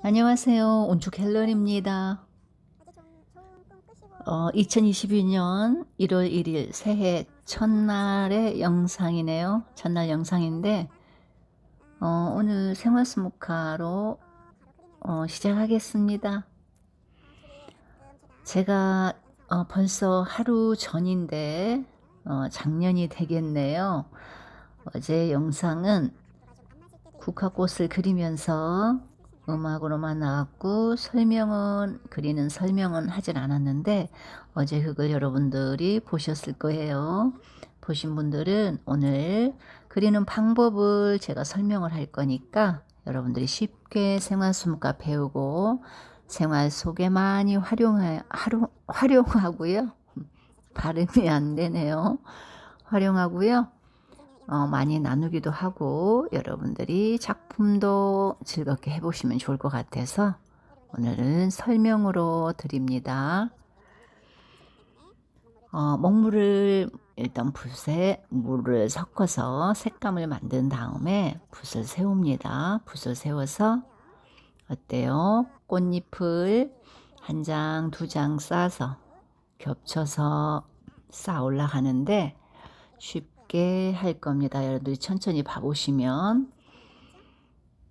안녕하세요. 온주 갤러리입니다. 어, 2022년 1월 1일 새해 첫날의 영상이네요. 첫날 영상인데 어, 오늘 생활 스모카로 어, 시작하겠습니다. 제가 어, 벌써 하루 전인데 어, 작년이 되겠네요. 어제 영상은 국화꽃을 그리면서 음악으로만 나왔고 설명은 그리는 설명은 하진 않았는데 어제 그걸 여러분들이 보셨을 거예요. 보신 분들은 오늘 그리는 방법을 제가 설명을 할 거니까 여러분들이 쉽게 생활 수문과 배우고 생활 속에 많이 활용하, 활용, 활용하고요. 발음이 안 되네요. 활용하고요. 어, 많이 나누기도 하고 여러분들이 작품도 즐겁게 해보시면 좋을 것 같아서 오늘은 설명으로 드립니다. 어, 먹물을 일단 붓에 물을 섞어서 색감을 만든 다음에 붓을 세웁니다. 붓을 세워서 어때요? 꽃잎을 한 장, 두 장 싸서 겹쳐서 쌓아 올라가는데 쉽게 할 겁니다. 여러분들이 천천히 봐보시면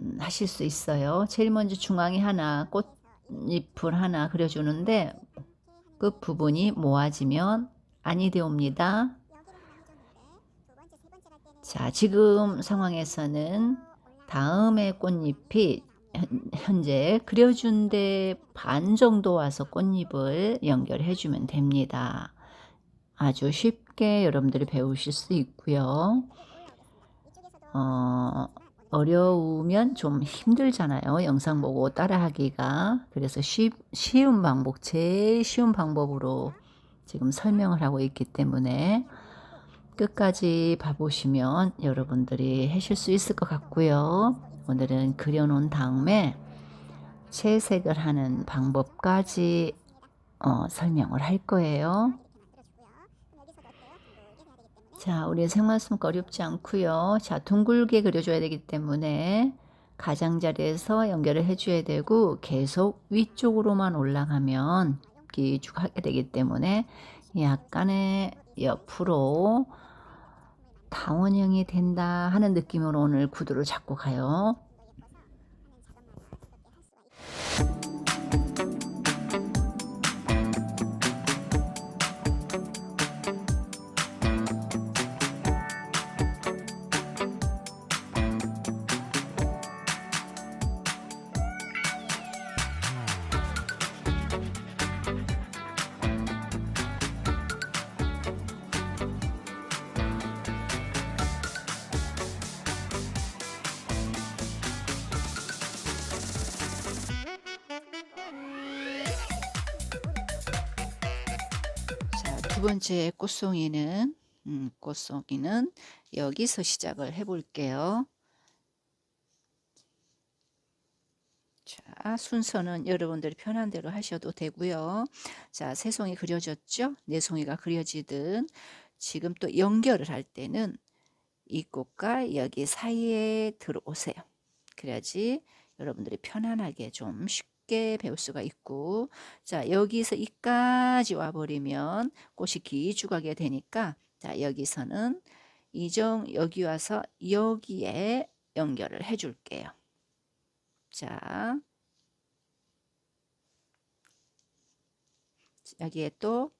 음, 하실 수 있어요. 제일 먼저 중앙에 하나 꽃잎을 하나 그려주는데 끝 부분이 모아지면 아니 되옵니다. 자, 지금 상황에서는 다음에 꽃잎이 현- 현재 그려준 데 반 정도 와서 꽃잎을 연결해 주면 됩니다. 아주 쉽 게 여러분들이 배우실 수 있고요. 어, 어려우면 좀 힘들잖아요. 영상 보고 따라하기가. 그래서 쉬, 쉬운 방법, 제일 쉬운 방법으로 지금 설명을 하고 있기 때문에 끝까지 봐보시면 여러분들이 하실 수 있을 것 같고요. 오늘은 그려놓은 다음에 채색을 하는 방법까지 어, 설명을 할 거예요. 자, 우리 생활 숨고 어렵지 않고요. 자, 둥글게 그려줘야 되기 때문에 가장자리에서 연결을 해줘야 되고 계속 위쪽으로만 올라가면 기죽하게 되기 때문에 약간의 옆으로 당원형이 된다 하는 느낌으로 오늘 구두를 잡고 가요. 번째 꽃송이는 음, 꽃송이는 여기서 시작을 해 볼게요. 자, 순서는 여러분들이 편한 대로 하셔도 되고요. 자, 세 송이 그려졌죠? 네 송이가 그려지든 지금 또 연결을 할 때는 이 꽃과 여기 사이에 들어오세요. 그래야지 여러분들이 편안하게 좀 쉽게 배울 수가 있고 자 여기서 이까지 와버리면 꽃이 기죽하게 되니까 자 여기서는 이정 여기 와서 여기에 연결을 해 줄게요. 자 여기에 또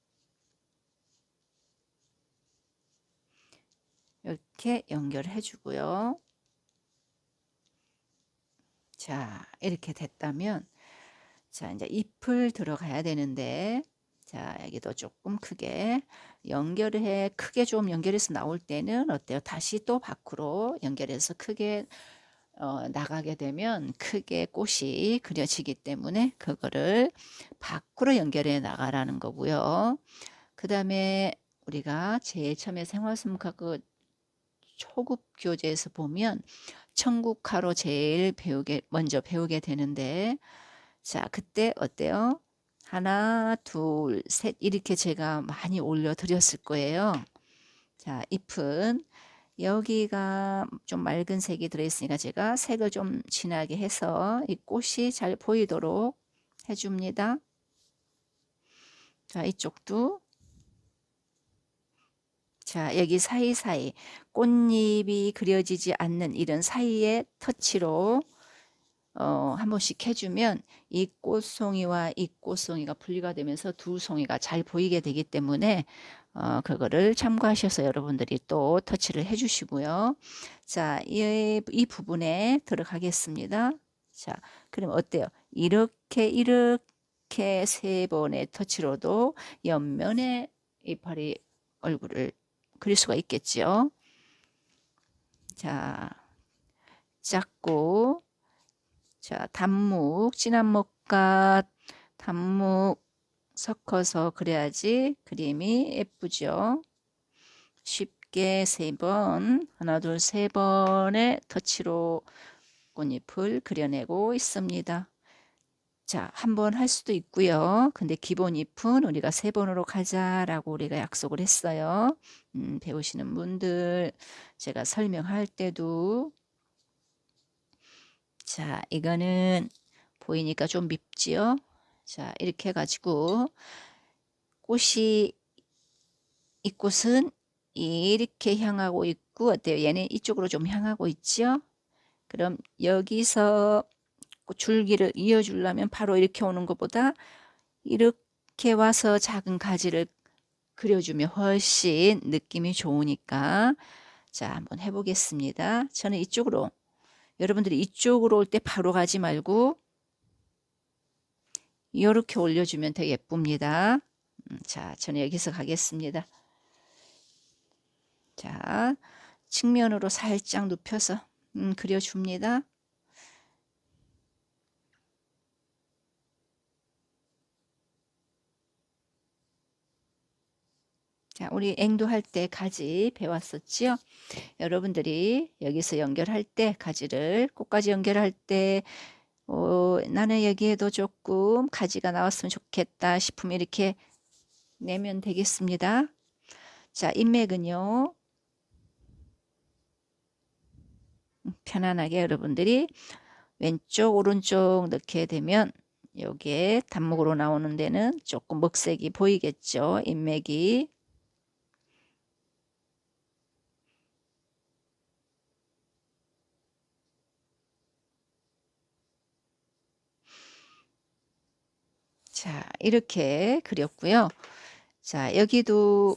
이렇게 연결해 주고요. 자, 이렇게 됐다면 자, 이제 잎을 들어가야 되는데 자, 여기도 조금 크게 연결을 해 크게 좀 연결해서 나올 때는 어때요? 다시 또 밖으로 연결해서 크게 어, 나가게 되면 크게 꽃이 그려지기 때문에 그거를 밖으로 연결해 나가라는 거고요. 그 다음에 우리가 제일 처음에 생활수문학 그 초급 교재에서 보면 천국화로 제일 배우게 먼저 배우게 되는데 자 그때 어때요? 하나 둘 셋 이렇게 제가 많이 올려 드렸을 거예요. 자 잎은 여기가 좀 맑은 색이 들어있으니까 제가 색을 좀 진하게 해서 이 꽃이 잘 보이도록 해줍니다. 자, 이쪽도 자, 여기 사이사이 꽃잎이 그려지지 않는 이런 사이에 터치로 어, 한 번씩 해주면 이 꽃송이와 이 꽃송이가 분리가 되면서 두 송이가 잘 보이게 되기 때문에 어, 그거를 참고하셔서 여러분들이 또 터치를 해주시고요. 자, 이, 이 부분에 들어가겠습니다. 자, 그럼 어때요? 이렇게 이렇게 세 번의 터치로도 옆면에 이파리 얼굴을 그릴 수가 있겠죠. 자, 작고 자, 단묵, 진한 먹과 단묵 섞어서 그려야지 그림이 예쁘죠. 쉽게 세 번, 하나, 둘, 세 번의 터치로 꽃잎을 그려내고 있습니다. 자, 한 번 할 수도 있고요. 근데 기본 잎은 우리가 세 번으로 가자라고 우리가 약속을 했어요. 음, 배우시는 분들 제가 설명할 때도 자, 이거는 보이니까 좀 밉지요? 자, 이렇게 해가지고 꽃이 이 꽃은 이렇게 향하고 있고 어때요? 얘는 이쪽으로 좀 향하고 있죠? 그럼 여기서 줄기를 이어주려면 바로 이렇게 오는 것보다 이렇게 와서 작은 가지를 그려주면 훨씬 느낌이 좋으니까 자 한번 해보겠습니다. 저는 이쪽으로 여러분들이 이쪽으로 올 때 바로 가지 말고 이렇게 올려주면 더 예쁩니다. 음, 자, 저는 여기서 가겠습니다. 자, 측면으로 살짝 눕혀서 음, 그려줍니다. 자, 우리 앵도할 때 가지 배웠었지요? 여러분들이 여기서 연결할 때 가지를 꽃가지 연결할 때 어, 나는 여기에도 조금 가지가 나왔으면 좋겠다 싶으면 이렇게 내면 되겠습니다. 자, 인맥은요. 편안하게 여러분들이 왼쪽 오른쪽 넣게 되면 여기에 단목으로 나오는 데는 조금 먹색이 보이겠죠. 인맥이 자, 이렇게 그렸고요. 자, 여기도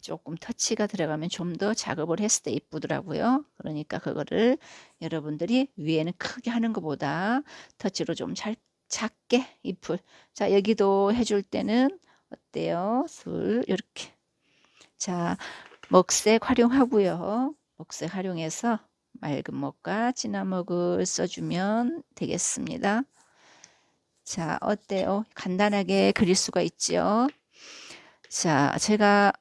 조금 터치가 들어가면 좀 더 작업을 했을 때 이쁘더라고요. 그러니까 그거를 여러분들이 위에는 크게 하는 것보다 터치로 좀 잘, 작게 잎을. 자, 여기도 해줄 때는 어때요? 술, 이렇게. 자, 먹색 활용하고요. 먹색 활용해서 맑은 먹과 진한 먹을 써주면 되겠습니다. 자, 어때요? 간단하게 그릴 수가 있죠. 자, 제가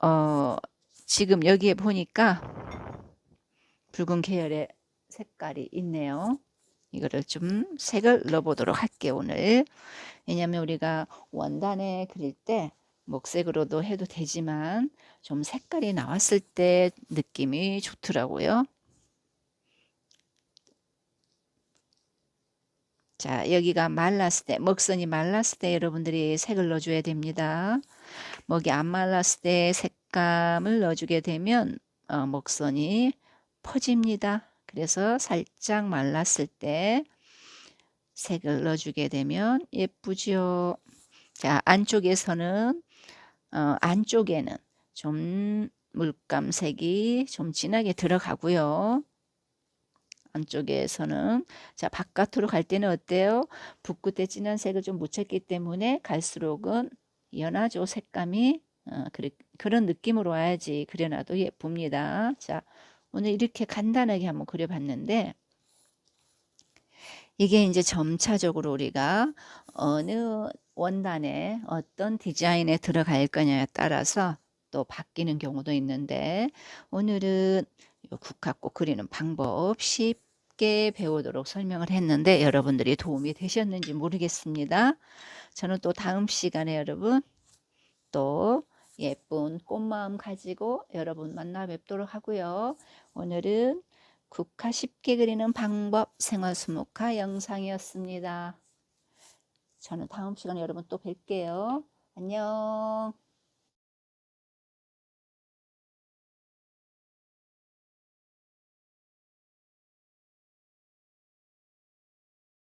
어, 지금 여기에 보니까 붉은 계열의 색깔이 있네요. 이거를 좀 색을 넣어보도록 할게요, 오늘. 왜냐면 우리가 원단에 그릴 때 목색으로도 해도 되지만 좀 색깔이 나왔을 때 느낌이 좋더라고요. 자, 여기가 말랐을 때, 먹선이 말랐을 때 여러분들이 색을 넣어줘야 됩니다. 먹이 안 말랐을 때 색감을 넣어주게 되면 어, 먹선이 퍼집니다. 그래서 살짝 말랐을 때 색을 넣어주게 되면 예쁘죠. 자, 안쪽에서는 어, 안쪽에는 좀 물감색이 좀 진하게 들어가고요. 안쪽에서는 자 바깥으로 갈 때는 어때요? 붓끝에 진한 색을 좀 묻혔기 때문에 갈수록은 연하죠 색감이 어, 그래, 그런 느낌으로 와야지 그려놔도 예쁩니다. 자 오늘 이렇게 간단하게 한번 그려봤는데 이게 이제 점차적으로 우리가 어느 원단에 어떤 디자인에 들어갈 거냐에 따라서 또 바뀌는 경우도 있는데 오늘은 국화꽃 그리는 방법 쉽게 배우도록 설명을 했는데 여러분들이 도움이 되셨는지 모르겠습니다. 저는 또 다음 시간에 여러분 또 예쁜 꽃마음 가지고 여러분 만나 뵙도록 하고요. 오늘은 국화 쉽게 그리는 방법 생활수목화 영상이었습니다. 저는 다음 시간에 여러분 또 뵐게요. 안녕.